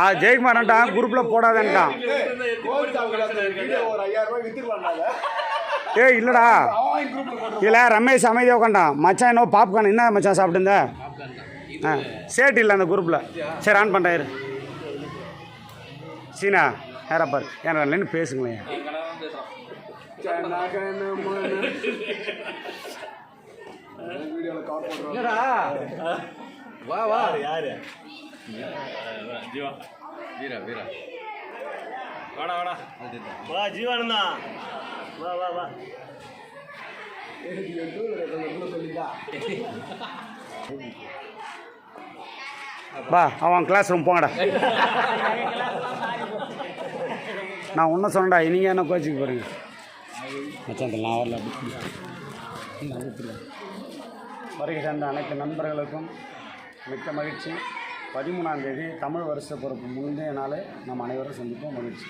ஆ ஜெயக்குமார்ன்ட்டான் குரூப்பில் போடாதேன்ட்டான் ஏய் இல்லைடா. இதில் ரமேஷ் அமைதியாக உட்காண்டான் மச்சான் என்ன பாப்கார்ன் என்ன மச்சான் சாப்பிட்டுருந்த? ஆ சேட்டு இல்லை அந்த குரூப்பில் சரி ஆன் பண்ணுறாரு சீனா யாரா பாரு. ஏன் இல்லைன்னு பேசுங்களேன். வீடியோவில் பண்ணுறோம் வா வா. யாரு ஜீவா. வீரா வீரா. வாடா வாடா. வா ஜீவானந்தா. வா வா வா. வா அவன் கிளாஸ் ரூம் போங்கடா. நான் ஒன்றும் சொன்னடா நீங்கள் என்ன கோச்சிக்கு போகிறீங்க மச்சான் நான் வரல. வருகை சேர்ந்த அனைத்து நண்பர்களுக்கும் மிக்க மகிழ்ச்சி. பதிமூணாம் தேதி தமிழ் வருஷ பொறுப்பு முந்தைய நாளே நம்ம அனைவரும் சந்திப்போம். மகிழ்ச்சி.